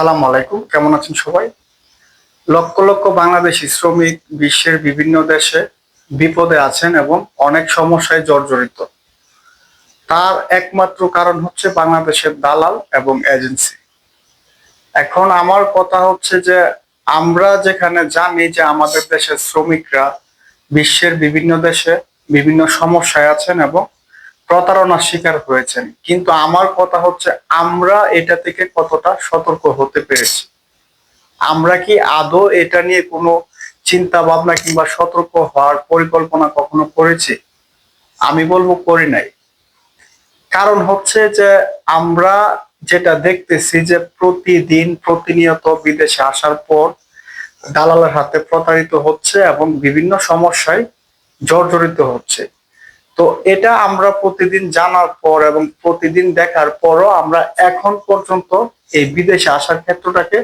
আসসালামু আলাইকুম। কেমন আছেন সবাই? লক্ষ লক্ষ বাংলাদেশি শ্রমিক বিশ্বের বিভিন্ন দেশে বিপদে আছেন এবং অনেক সমস্যায় জর্জরিত। তার একমাত্র কারণ হচ্ছে বাংলাদেশের দালাল এবং এজেন্সি। এখন আমার কথা হচ্ছে যে, আমরা যেখানে জানি যে আমাদের দেশের শ্রমিকরা বিশ্বের বিভিন্ন দেশে বিভিন্ন সমস্যায় আছেন এবং প্রতারণার শিকার হয়েছেন। কিন্তু আমার কথা হচ্ছে, আমরা এটা থেকে কতটা সতর্ক হতে পেরেছি? আমরা কি আদৌ এটা নিয়ে কোনো চিন্তা ভাবনা কিংবা সতর্ক হওয়ার পরিকল্পনা কখনো করেছি? আমি বলব করি নাই। কারণ হচ্ছে যে, আমরা যেটা দেখতেছি যে, প্রতিদিন প্রতিনিয়ত বিদেশে আসার পর দালালের হাতে প্রতারিত হচ্ছে এবং বিভিন্ন সমস্যায় জর্জরিত হচ্ছে। তো এটা আমরা প্রতিদিন জানার পর এবং প্রতিদিন দেখার পরও আমরা এখন পর্যন্ত এই বিদেশে আসার ক্ষেত্রটাকে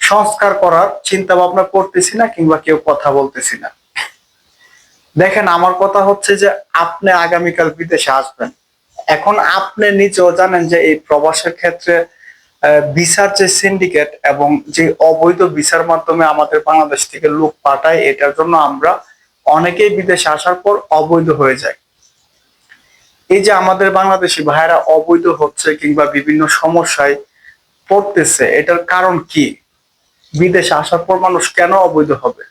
সংস্কার করার চিন্তা ভাবনা করতেছি না কিংবা কেউ কথা বলতেছি না। দেখেন, আমার কথা হচ্ছে যে আপনি আগামীকাল বিদেশে আসবেন। এখন আপনি নিজেও জানেন যে এই প্রবাসের ক্ষেত্রে ভিসার যে সিন্ডিকেট এবং যে অবৈধ ভিসার মাধ্যমে আমাদের বাংলাদেশ থেকে লোক পাঠায়, এটার জন্য আমরা অনেকেই বিদেশে আসার পর অবৈধ হয়ে যায় এই যে আমাদের বাংলাদেশি ভাইয়েরা অবৈধ হচ্ছে কিংবা বিভিন্ন সমস্যায় পড়তেছে, এটার কারণ কি? বিদেশে আসার পর মানুষ কেন অবৈধ হবে?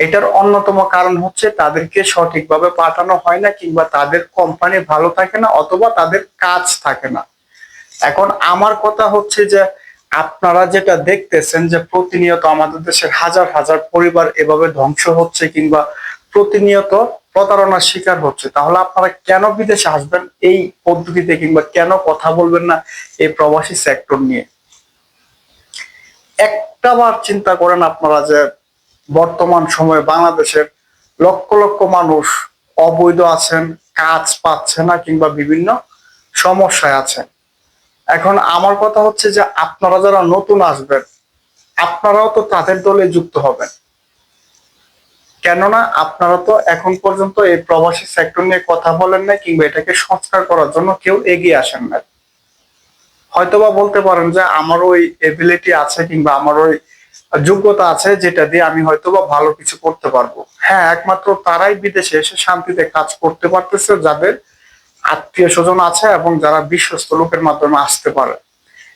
এটার অন্যতম কারণ হচ্ছে তাদেরকে সঠিকভাবে পাঠানো হয় না কিংবা তাদের কোম্পানি ভালো থাকে না অথবা তাদের কাজ থাকে না। এখন আমার কথা হচ্ছে যে আপনারা যেটা দেখতেছেন যে প্রতিনিয়ত আমাদের দেশের হাজার হাজার পরিবার এভাবে ধ্বংস হচ্ছে কিংবা প্রতিনিয়ত প্রতারণার শিকার হচ্ছে, তাহলে আপনারা কেন বিদেশে আসবেন? এই পদ্ধতিতে কিংবা কেন কথা বলবেন না এই প্রবাসী সেক্টর নিয়ে? একটা বার চিন্তা করেন আপনারা যে বর্তমান সময়ে বাংলাদেশের লক্ষ লক্ষ মানুষ অবৈধ আছেন, কাজ পাচ্ছে না কিংবা বিভিন্ন সমস্যায় আছেন। এখন আমার কথা হচ্ছে যে আপনারা যারা নতুন আসবেন, আপনারাও তো তাদের দলে যুক্ত হবেন। কেননা আপনারা তো এখন পর্যন্ত এই প্রবাসী সেক্টর নিয়ে কথা বলেন না কিংবা এটাকে সংস্কার করার জন্য কেউ এগিয়ে আসেন না হয়তোবা বলতে পারেন যে আমার ওই এবিলিটি আছে কিংবা আমার ওই যোগ্যতা আছে যেটা দিয়ে আমি হয়তোবা ভালো কিছু করতে পারব। হ্যাঁ একমাত্র তারাই বিদেশে এসে শান্তিতে কাজ করতে পারতেছে, যাদের আত্মীয় স্বজন আছে এবং যারা বিশ্বস্ত লোকের মাধ্যমে আসতে পারে।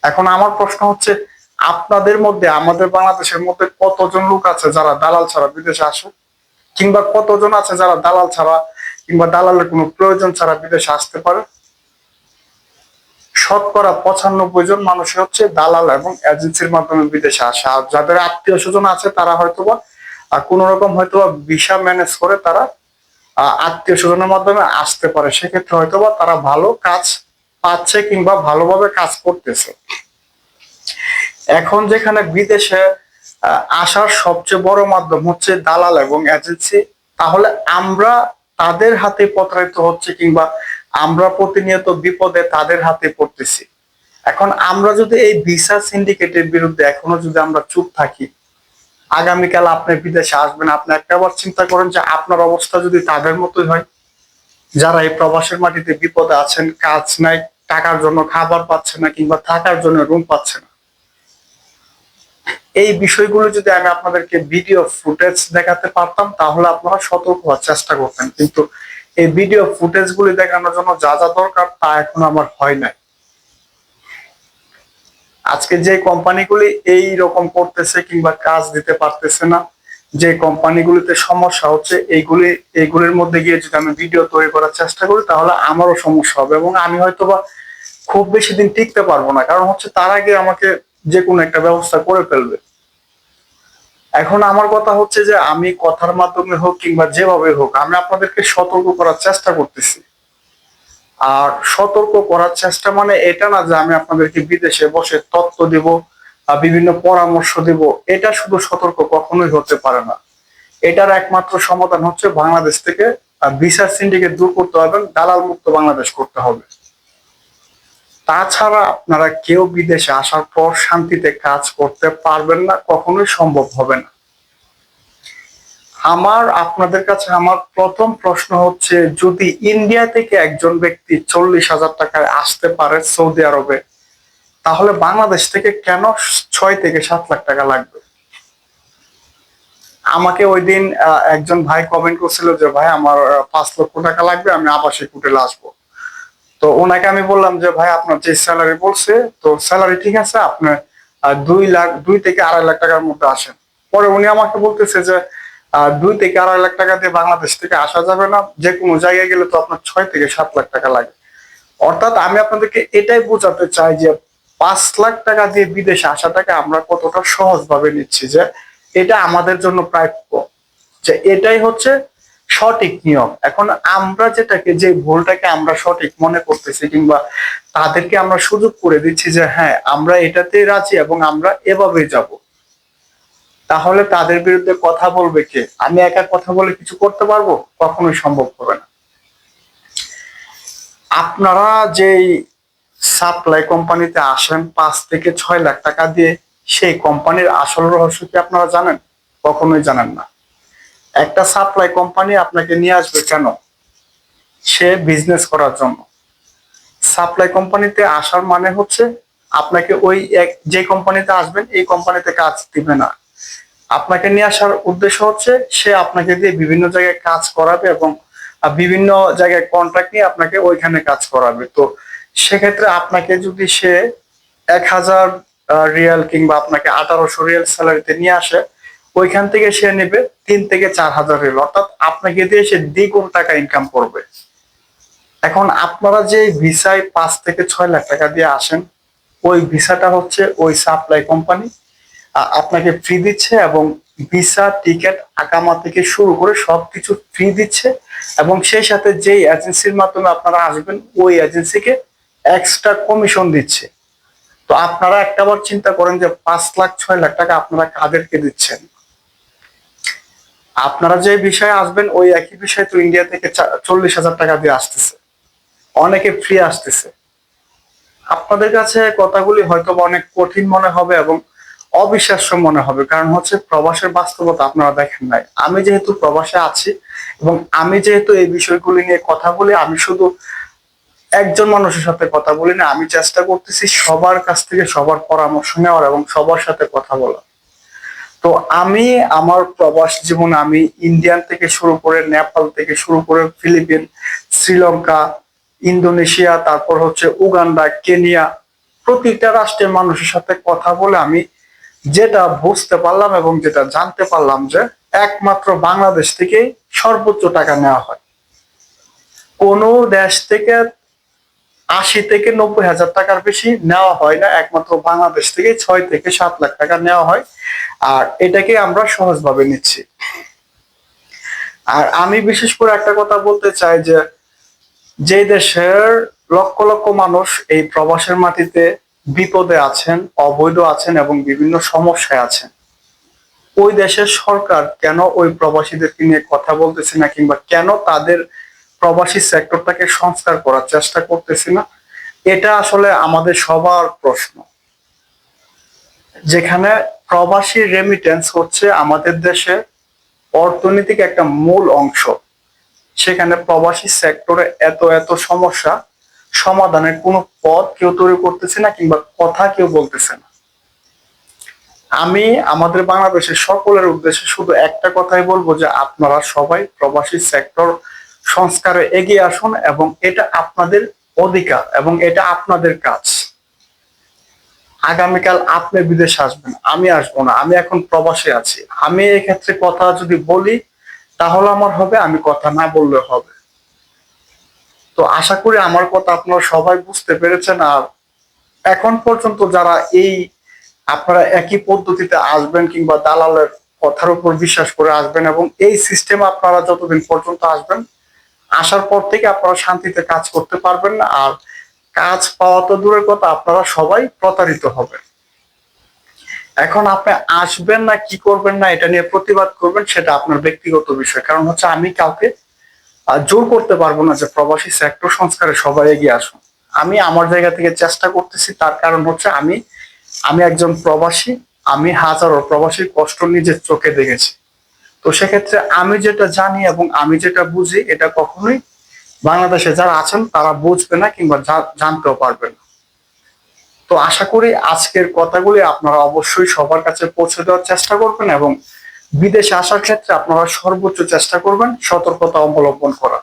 এখন আমার প্রশ্ন হচ্ছে, আপনাদের মধ্যে, আমাদের বাংলাদেশের মধ্যে কতজন লোক আছে যারা দালাল ছাড়া বিদেশে আসে? কিংবা কতজন আছে যারা দালাল ছাড়া কিংবা দালালের কোনো প্রয়োজন ছাড়া বিদেশে আসতে পারে? শতকরা পঁচানব্বই জন মানুষ হচ্ছে দালাল এবং এজেন্সির মাধ্যমে বিদেশে আসে। আর যাদের আত্মীয় স্বজন আছে তারা হয়তোবা কোন রকম হয়তোবা ভিসা ম্যানেজ করে তারা আত্মীয় স্বজনের মাধ্যমে আসতে পারে। সেক্ষেত্রে হয়তোবা তারা ভালো কাজ পাচ্ছে কিংবা ভালোভাবে কাজ করতেছে। এখন যেখানে বিদেশে আসার সবচেয়ে বড় মাধ্যম হচ্ছে দালাল এবং এজেন্সি। তাহলে আমরা তাদের হাতে প্রতারিত হচ্ছে কিংবা আমরা প্রতিনিয়ত বিপদে তাদের হাতে পড়তেছি। এখন আমরা যদি এই ভিসা সিন্ডিকেটের বিরুদ্ধে এখনও যদি আমরা চুপ থাকি, আগামীকাল আপনি বিদেশে আসবেন, আপনি একটাবার চিন্তা করেন যে আপনার অবস্থা যদি তাদের মতোই হয়, যারা এই প্রবাসের মাটিতে বিপদে আছেন, কাজ নাই, টাকার জন্য খাবার পাচ্ছে না কিংবা থাকার জন্য রুম পাচ্ছে না এই বিষয়গুলো যদি আমি আপনাদেরকে ভিডিও ফুটেজ দেখাতে পারতাম, তাহলে আপনারা সতর্ক হওয়ার চেষ্টা করতেন। কিন্তু এই ভিডিও ফুটেজ গুলি দেখানোর জন্য যা যা দরকার, তা এখন আমার হয় নাই। আজকে যে কোম্পানিগুলি এই রকম করতেছে কিংবা কাজ দিতে পারতেছে না, যে কোম্পানিগুলিতে সমস্যা হচ্ছে, এইগুলি, এইগুলির মধ্যে গিয়ে যদি আমি ভিডিও তৈরি করার চেষ্টা করি, তাহলে আমারও সমস্যা হবে এবং আমি হয়তোবা খুব বেশি দিন টিকতে পারব না। কারণ হচ্ছে তার আগে আমাকে যে কোনো একটা ব্যবস্থা করে ফেলবে। এখন আমার কথা হচ্ছে যে, আমি কথার মাধ্যমে হোক কিংবা যেভাবে হোক, আমি আপনাদেরকে সতর্ক করার চেষ্টা করতেছি। আর সতর্ক করার চেষ্টা মানে এটা না যে আমি আপনাদেরকে বিদেশে বসে তত্ত্ব দিব বিভিন্ন পরামর্শ দিব, এটা শুধু সতর্ক কখনোই হতে পারে না। এটার একমাত্র সমাধান হচ্ছে বাংলাদেশ থেকে ভিসা সিন্ডিকেট দূর করতে হবে দালাল মুক্ত বাংলাদেশ করতে হবে। তাছাড়া আপনারা কেউ বিদেশে আসার পর শান্তিতে কাজ করতে পারবেন না, কখনোই সম্ভব হবে না। আমার, আপনাদের কাছে আমার প্রথম প্রশ্ন হচ্ছে, যদি ইন্ডিয়া থেকে একজন ব্যক্তি চল্লিশ হাজার টাকায় আসতে পারে সৌদি আরবে, তাহলে বাংলাদেশ থেকে কেন ছয় থেকে সাত লাখ টাকা লাগবে? আমাকে ওই দিন একজন ভাই কমেন্ট করছিল যে, ভাই, আমার পাঁচ লক্ষ টাকা লাগবে, আমি আবাসিক হোটেলে আসব। তো ওনাকে আমি বললাম যে, ভাই, আপনার যে স্যালারি বলছে, তো স্যালারি ঠিক আছে, আপনার দুই লাখ, দুই থেকে আড়াই লাখ টাকার মধ্যে আসেন। পরে উনি আমাকে বলতেছে যে দুই থেকে আড়াই লাখ টাকা দিয়ে বাংলাদেশ থেকে আসা যাবে না যে কোনো জায়গায় গেলে তো আপনার ছয় থেকে সাত লাখ টাকা লাগে। অর্থাৎ আমি আপনাদেরকে এটাই বোঝাতে চাই যে, পাঁচ লাখ টাকা দিয়ে বিদেশে আসাটাকে আমরা কতটা সহজভাবে নিচ্ছি যে, এটা আমাদের জন্য প্রাপ্য যে এটাই হচ্ছে সঠিক নিয়ম। এখন আমরা যেটাকে, যে ভুলটাকে আমরা সঠিক মনে করতেছি কিংবা তাদেরকে আমরা সুযোগ করে দিচ্ছি যে হ্যাঁ আমরা এটাতে রাজি এবং আমরা এভাবে যাব। তাহলে তাদের বিরুদ্ধে কথা বলবে কে? আমি একা কথা বলে কিছু করতে পারব? কখনোই সম্ভব হবে না। আপনারা যেই সাপ্লাই কোম্পানিতে আসেন পাঁচ থেকে ছয় লাখ টাকা দিয়ে, সেই কোম্পানির আসল রহস্য কি আপনারা জানেন? কখনোই জানেন না। একটা সাপ্লাই কোম্পানি আপনাকে নিয়ে আসবে কেন? সে বিজনেস করার জন্য। সাপ্লাই কোম্পানিতে আসার মানে হচ্ছে আপনাকে ওই এক- যে কোম্পানিতে আসবেন, এই কোম্পানিতে কাজ দিবে না। আপনাকে নিয়ে আসার উদ্দেশ্য হচ্ছে সে আপনাকে দিয়ে বিভিন্ন জায়গায় কাজ করাবে এবং বিভিন্ন জায়গায় কন্ট্রাক্ট নিয়ে আপনাকে ওইখানে কাজ করাবে। তো সেক্ষেত্রে আপনাকে যদি সে এক হাজার রিয়াল কিংবা আপনাকে আঠারোশো রিয়াল স্যালারিতে নিয়ে আসে ওইখান থেকে সে নেবে তিন থেকে চার হাজার রিয়াল অর্থাৎ আপনাকে দিয়ে সে দ্বিগুণ টাকা ইনকাম করবে। এখন আপনারা যে ভিসায় পাঁচ থেকে ছয় লাখ টাকা দিয়ে আসেন, ওই ভিসাটা হচ্ছে ওই সাপ্লাই কোম্পানি আপনাকে ফ্রি দিচ্ছে এবং ভিসা টিকিট আকামা থেকে শুরু করে সবকিছু ফ্রি দিচ্ছে এবং সেই সাথে যেই এজেন্সির মাধ্যমে আপনারা আসবেন, ওই এজেন্সিকে এক্সট্রা কমিশন দিচ্ছে। তো আপনারা একটাবার চিন্তা করেন যে পাঁচ লাখ, ছয় লাখ টাকা আপনারা কাদেরকে দিচ্ছেন? আপনারা যে বিষয়ে আসবেন, ওই একই বিষয় তো ইন্ডিয়া থেকে চল্লিশ হাজার টাকা দিয়ে আসতেছে। অনেকে ফ্রি আসতেছে। আপনাদের কাছে কথাগুলি হয়তো অনেক কঠিন মনে হবে এবং অবিশ্বাস্য মনে হবে, কারণ হচ্ছে প্রবাসের বাস্তবতা আপনারা দেখেন নাই। আমি যেহেতু প্রবাসে আছি এবং আমি যেহেতু এই বিষয়গুলি নিয়ে কথা বলি, আমি শুধু একজন মানুষের সাথে কথা বলি না, আমি চেষ্টা করতেছি সবার কাছ থেকে সবার পরামর্শ নেওয়ার এবং সবার সাথে কথা বলার। তো আমি আমার প্রবাস জীবনে আমি ইন্ডিয়ান থেকে শুরু করে নেপাল থেকে শুরু করে ফিলিপিন, শ্রীলঙ্কা, ইন্দোনেশিয়া, তারপর হচ্ছে উগান্ডা, কেনিয়া, প্রতিটা রাষ্ট্রের মানুষের সাথে কথা বলে আমি যেটা বুঝতে পারলাম এবং যেটা জানতে পারলাম যে একমাত্র বাংলাদেশ থেকেই সর্বোচ্চ টাকা নেওয়া হয়। কোনো দেশ থেকে আশি থেকে নব্বই হাজার টাকার বেশি নেওয়া হয় না, একমাত্র বাংলাদেশ থেকে ছয় থেকে সাত লাখ টাকা নেওয়া হয়। আর এটাকে আমরা সহজভাবে নিচ্ছি। আর আমি বিশেষ করে একটা কথা বলতে চাই যে যে দেশের লক্ষ লক্ষ মানুষ এই প্রবাসের মাটিতে বিপদে আছেন, অবৈধ আছেন এবং বিভিন্ন সমস্যায় আছেন, ওই দেশের সরকার কেন ওই প্রবাসীদেরকে নিয়ে কথা বলতেছে না কিংবা কেন তাদের প্রবাসী সেক্টরটাকে সংস্কার করার চেষ্টা করতেছে না? এটা আসলে আমাদের সবার প্রশ্ন। যেখানে প্রবাসী রেমিটেন্স হচ্ছে আমাদের দেশে অর্থনৈতিক একটা মূল অংশ। সেখানে প্রবাসী সেক্টরে এত এত সমস্যা, সমাধানের কোনো পথ কেউ তৈরি করতেছে না কিংবা কথা কেউ বলতেছে না। আমি, আমাদের বাংলাদেশের সকলের উদ্দেশ্যে শুধু একটা কথাই বলব যে আপনারা সবাই প্রবাসী সেক্টর সংস্কারে এগিয়ে আসুন এবং এটা আপনাদের অধিকার এবং এটা আপনাদের কাজ। আগামীকাল আপনি বিদেশে আসবেন, আমি আসব না, আমি এখন প্রবাসে আছি। আমি এক্ষেত্রে কথা যদি বলি, তাহলে আমার হবে, আমি কথা না বললে হবে। তো আশা করি আমার কথা আপনারা সবাই বুঝতে পেরেছেন, আর এখন পর্যন্ত যারা এই আপনারা একই পদ্ধতিতে আসবেন কিংবা দালালের কথার উপর বিশ্বাস করে আসবেন এবং এই সিস্টেম আপনারা যতদিন পর্যন্ত আসবেন, আসার পর থেকে আপনারা শান্তিতে কাজ করতে পারবেন না, আর কাজ পাওয়া তো দূরের কথা, আপনারা সবাই প্রতারিত হবেন। এখন আপনি আসবেন না, কি করবেন না, এটা নিয়ে প্রতিবাদ করবেন, সেটা আপনার ব্যক্তিগত বিষয়। কারণ হচ্ছে আমি কাউকে জোর করতে পারব না যে প্রবাসী সেক্টর সংস্কারে সবাই এগিয়ে আসুন। আমি আমার জায়গা থেকে চেষ্টা করতেছি, তার কারণ হচ্ছে আমি আমি একজন প্রবাসী, আমি হাজারো প্রবাসীর কষ্ট নিজের চোখে দেখেছি। তো সেক্ষেত্রে আমি যেটা জানি এবং আমি যেটা বুঝি, এটা কখনোই বাংলাদেশে যারা আছেন, তারা বুঝবে না কিংবা জানতেও পারবে না। তো আশা করি আজকের কথাগুলি আপনারা অবশ্যই সবার কাছে পৌঁছে দেওয়ার চেষ্টা করবেন এবং বিদেশে আসার ক্ষেত্রে আপনারা সর্বোচ্চ চেষ্টা করবেন সতর্কতা অবলম্বন করা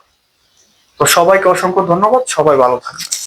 তো সবাইকে অসংখ্য ধন্যবাদ, সবাই ভালো থাকবেন।